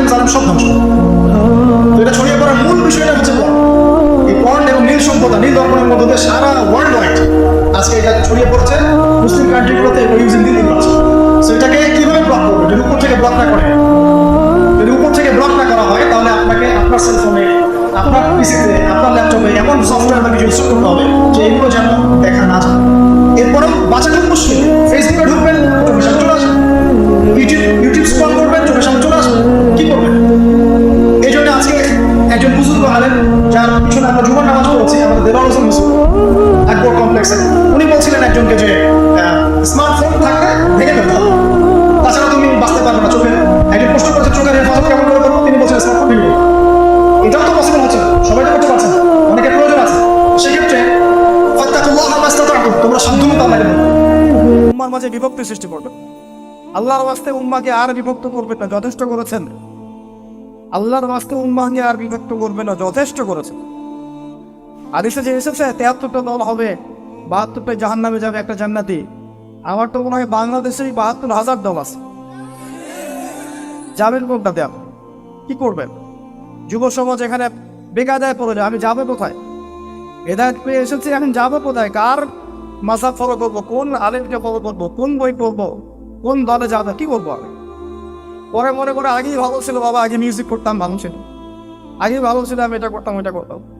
আলেম জালেম সব ধ্বংস। এটা ছড়িয়ে পড়ার মূল বিষয়টা হচ্ছে এই পর্ন এবং নীল সভ্যতা, নীল দর্পণের মধ্যে দিয়ে সারা ওয়ার্ল্ড ওয়াইড আজকে এটা ছড়িয়ে পড়ছে মুসলিম কান্ট্রিগুলোতে ইউজিং দিল্লি করছে সো এটাকে কীভাবে ব্লক যদি উপর থেকে ব্লক না করে, যদি উপর থেকে ব্লক না করা হয়, তাহলে আপনাকে আপনার সেলফোনে আপনার পিসিতে আপনার ল্যাপটপে এমন সফটওয়্যার বা কিছু করতে হবে যে এগুলো যেন কমপ্লেক্সে উনি বলছিলেন একজনকে যে স্মার্টফোন থাকলে ভেঙে ফেলতে হবে। তাছাড়া তুমি বাঁচতে পারবে না চোখে। একজন প্রশ্ন করেছে চোখের হেফাজত কেমন করে করব তিনি বলছেন স্মার্টফোন ভেঙে এটাও তো পসিবল হচ্ছে। সবাই তো করতে পারছে না অনেকের প্রয়োজন আছে। সেক্ষেত্রে উম্মার মাঝে বিভক্তি সৃষ্টি করবে। আল্লাহর বাস্তে উম্মাকে আর বিভক্ত করবে না, যথেষ্ট করেছেন। আল্লাহর বাস্তে উম্মাকে আর বিভক্ত করবে না, যথেষ্ট করেছেন। আদিসে যে এসেছে তেহাত্তরটা দল হবে। বাহাত্তরটা জাহান নামে যাবে একটা জান্নাতি। আমার তো মনে হয় বাংলাদেশেই বাহাত্তর হাজার দল আছে। যাবেন কোনটা দেন কি করবেন? যুব সমাজ এখানে বেকায়দায় পড়ে যায়। আমি যাবে কোথায়? হেদায়ত পেয়ে এসেছি, এখন যাব কোথায়? কার মাসা ফলো করব? কোন আলেমকে ফলো করব? কোন বই পড়ব? কোন দলে যাব? কি করব আমি? পরে মনে করে আগেই ভালো ছিল, বাবা, আগে মিউজিক করতাম, ভালো ছিল। আগে ভালো ছিল, আমি এটা করতাম এটা করতাম।